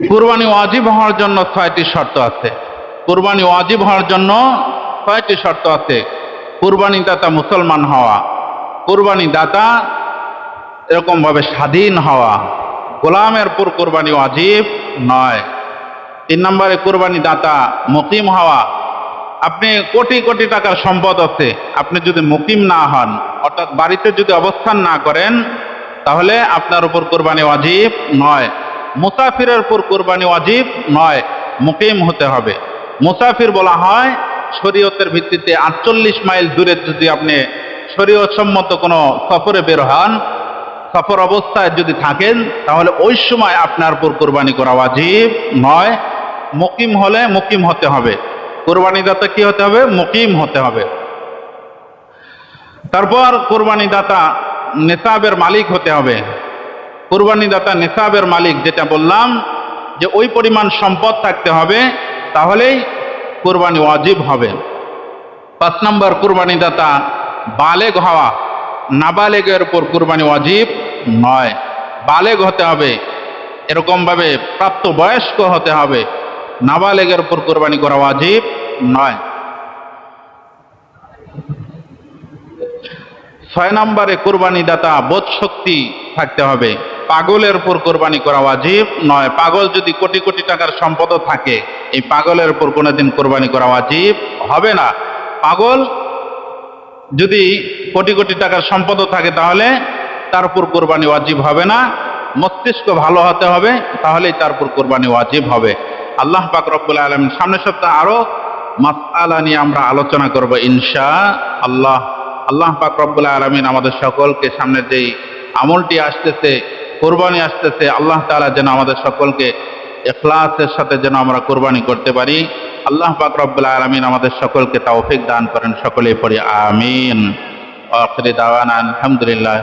কুরবানি ওয়াজিব হওয়ার জন্য ছয়টি শর্ত আছে। কুরবানি ওয়াজিব হওয়ার জন্য ছয়টি শর্ত আছে। কুরবানি দাতা মুসলমান হওয়া, কুরবানি দাতা এরকমভাবে স্বাধীন হওয়া। গোলামের পুর কোরবানি ওয়াজিব নয়। তিন নম্বরে কোরবানি দাতা মুকিম হওয়া। আপনি কোটি কোটি টাকার সম্পদ আছে, আপনি যদি মুকিম না হন, অর্থাৎ বাড়িতে যদি অবস্থান না করেন, তাহলে আপনার উপর কোরবানি ওয়াজিব নয়। মুসাফিরের উপর কোরবানি ওয়াজিব নয়, মুকিম হতে হবে। মুসাফির বলা হয়, শরীয়তের ভিত্তিতে আটচল্লিশ মাইল দূরে যদি আপনি শরীয়ত সম্মত কোনো সফরে বের হন, সফর অবস্থায় যদি থাকেন, তাহলে ওই সময় আপনার উপর কোরবানি করা ওয়াজিব নয়, মুকিম হলে মুকিম হতে হবে। কোরবানি দাতা কি হতে হবে? মুকিম হতে হবে। তারপর কোরবানি দাতা নেশাবের মালিক হতে হবে। কোরবানি দাতা নেশাবের মালিক যেটা বললাম যে ওই পরিমাণ সম্পদ থাকতে হবে, তাহলেই কোরবানি ওয়াজিব হবে। পাঁচ নম্বর কোরবানি দাতা বালেগ হওয়া নাবালেগের উপর কোরবানি ওয়াজিব নয়। বালেগ হতে হবে, এরকমভাবে প্রাপ্ত বয়স্ক হতে হবে, নাবালেগের উপর কোরবানি করা ওয়াজিব নয়। ছয় নম্বরে কোরবানি দাতা বোধ শক্তি থাকতে হবে। পাগলের উপর কোরবানি করা ওয়াজিব, নয়, পাগল যদি কোটি কোটি টাকার সম্পদও থাকে, এই পাগলের উপর কোনোদিন কোরবানি করা ওয়াজিব হবে না। পাগল যদি কোটি কোটি টাকার সম্পদও থাকে তাহলে তার উপর কোরবানি ওয়াজিব হবে না। মস্তিষ্ক ভালো হতে হবে, তাহলেই তার উপর কোরবানি ওয়াজিব হবে। আল্লাহ পাক রব্বুল আলম সামনের সপ্তাহে আরও মাসআলা নিয়ে আমরা আলোচনা করব ইনশা আল্লাহ। আল্লাহ পাক রব্বুল আলমিন আমাদের সকলকে সামনের যেই আমলটি আসতেছে কোরবানি আসতেছে, আল্লাহ তালা যেন আমাদের সকলকে এখলাসের সাথে যেন আমরা কোরবানি করতে পারি। আল্লাহ পাক রব্বুল আলমিন আমাদের সকলকে তাওফিক দান করেন সকলে পড়ি আমিন। আলহামদুলিল্লাহ।